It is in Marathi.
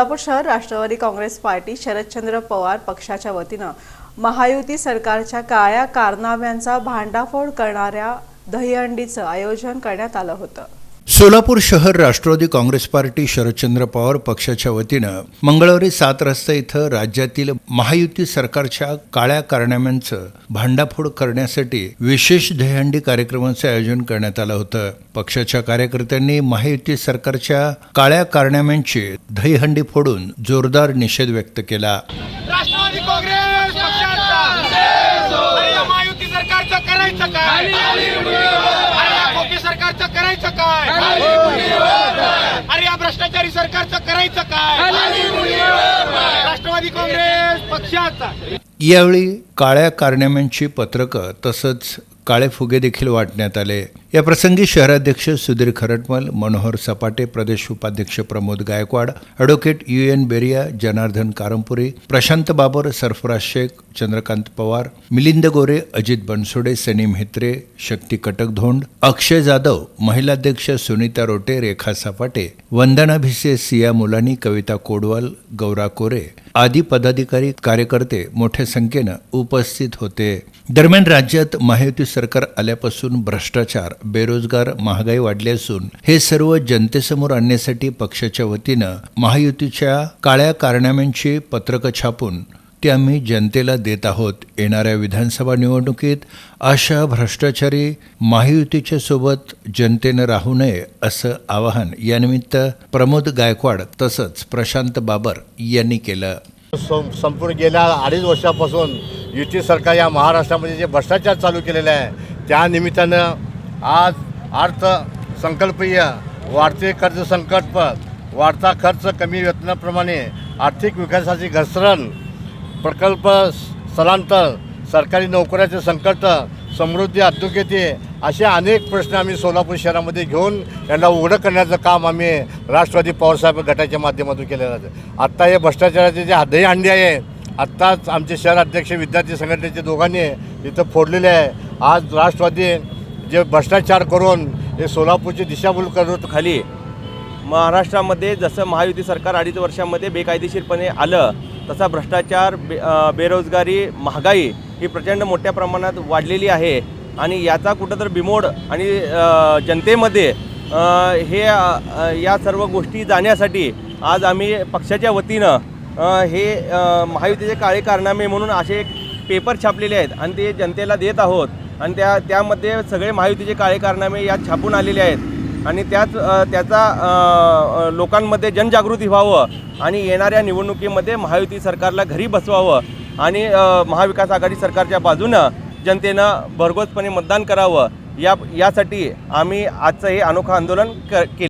सोलापूर शहर राष्ट्रवादी काँग्रेस पार्टी शरदचंद्र पवार पक्षाच्या वतीनं महायुती सरकारच्या काळ्या कारनाम्यांचा भांडाफोड करणाऱ्या दहीहंडीचं आयोजन करण्यात आलं होतं. सोलापूर शहर राष्ट्रवादी काँग्रेस पार्टी शरदचंद्र पवार पक्षाच्या वतीनं मंगळवारी सात रस्ता इथं राज्यातील महायुती सरकारच्या काळ्या कारनाम्यांचं भांडाफोड करण्यासाठी विशेष दहीहंडी कार्यक्रमाचं आयोजन करण्यात आलं होतं. पक्षाच्या कार्यकर्त्यांनी महायुती सरकारच्या काळ्या कारनाम्यांची दहीहंडी फोडून जोरदार निषेध व्यक्त केला. राष्ट्रवादी काँग्रेस पक्षाचा अरे या महायुती सरकारचं करायचं काय अरे या खोके सरकारचं करायचं काय अरे या भ्रष्टाचारी सरकारचं करायचं काय? राष्ट्रवादी काँग्रेस पक्षाचा. यावेळी काळ्या कार्नेमेंटची पत्रकं तसंच काळे फुगे देखील वाटण्यात आले. या प्रसंगी शहराध्यक्ष सुधीर खरटमल मनोहर सपाटे प्रदेश उपाध्यक्ष Pramod Gaikwad advocate U N Beria Janardan Karampuri Prashant Babar Sarfaraz Shaikh Chandrakant Pawar Milind Gore Ajit Bansode Sunny Mhetre Shakti Katakdhond Akshay Jadhav महिलाध्यक्ष Sunita Rote Rekha Sapate Vandana Bhise Siya मुलानी कविता कोडवाल गौरा कोरे आदी पदाधिकारी कार्यकर्ते मोठ्या संख्येनं उपस्थित होते. दरम्यान राज्यात महायुती सरकार आल्यापासून भ्रष्टाचार बेरोजगार महागाई वाढली असून हे सर्व जनतेसमोर आणण्यासाठी पक्षाच्या वतीनं महायुतीच्या काळ्या कारनाम्यांची पत्रकं छापून ते आम्ही जनतेला देत आहोत. येणाऱ्या विधानसभा निवडणुकीत अशा भ्रष्टाचारी महायुतीच्या सोबत जनतेनं राहू नये असं आवाहन यानिमित्त प्रमोद गायकवाड तसंच प्रशांत बाबर यांनी केलं. संपूर्ण गेल्या अडीच वर्षापासून युती सरकार या महाराष्ट्रामध्ये जे भ्रष्टाचार चालू केलेला आहे त्या निमित्तानं आज अर्थ संकल्पीय वाढते कर्ज संकट वाढता खर्च कमी वेतनाप्रमाणे आर्थिक विकासाची घसरण प्रकल्प स्थलांतर सरकारी नोकऱ्याचे संकट समृद्धी अधोगती असे अनेक प्रश्न आम्ही सोलापूर शहरामध्ये घेऊन यांना उघडं करण्याचं काम आम्ही राष्ट्रवादी पवारसाहेब गटाच्या माध्यमातून केलेलं आहे. आत्ता हे भ्रष्टाचाराचे जे दहीहंडी आहे आत्ताच आमचे शहर अध्यक्ष विद्यार्थी संघटनेचे दोघांनी इथं फोडलेले आहे. आज राष्ट्रवादी जे भ्रष्टाचार करून हे सोलापूरची दिशाभूल करत खाली महाराष्ट्रामध्ये जसं महायुती सरकार अडीच वर्षामध्ये बेकायदेशीरपणे आलं तसा भ्रष्टाचार बे बेरोजगारी महागाई ही प्रचंड मोठ्या प्रमाणात वाढलेली आहे. आणि याचा कुठंतरी बिमोड आणि जनतेमध्ये हे या सर्व गोष्टी जाण्यासाठी आज आम्ही पक्षाच्या वतीनं हे महायुतीचे काळे कारनामे म्हणून असे पेपर छापलेले आहेत आणि ते जनतेला देत आहोत. आणि त्या त्यामध्ये सगळे महायुतीचे काळे कारनामे यात छापून आलेले आहेत. आणि त्याच त्याचा लोकांमध्ये जनजागृती व्हावं आणि येणाऱ्या निवडणुकीमध्ये महायुती सरकारला घरी बसवावं आणि महाविकास आघाडी सरकारच्या बाजूनं जनतेनं भरघोसपणे मतदान करावं या यासाठी आम्ही आजचं हे अनोखं आंदोलन क केलं.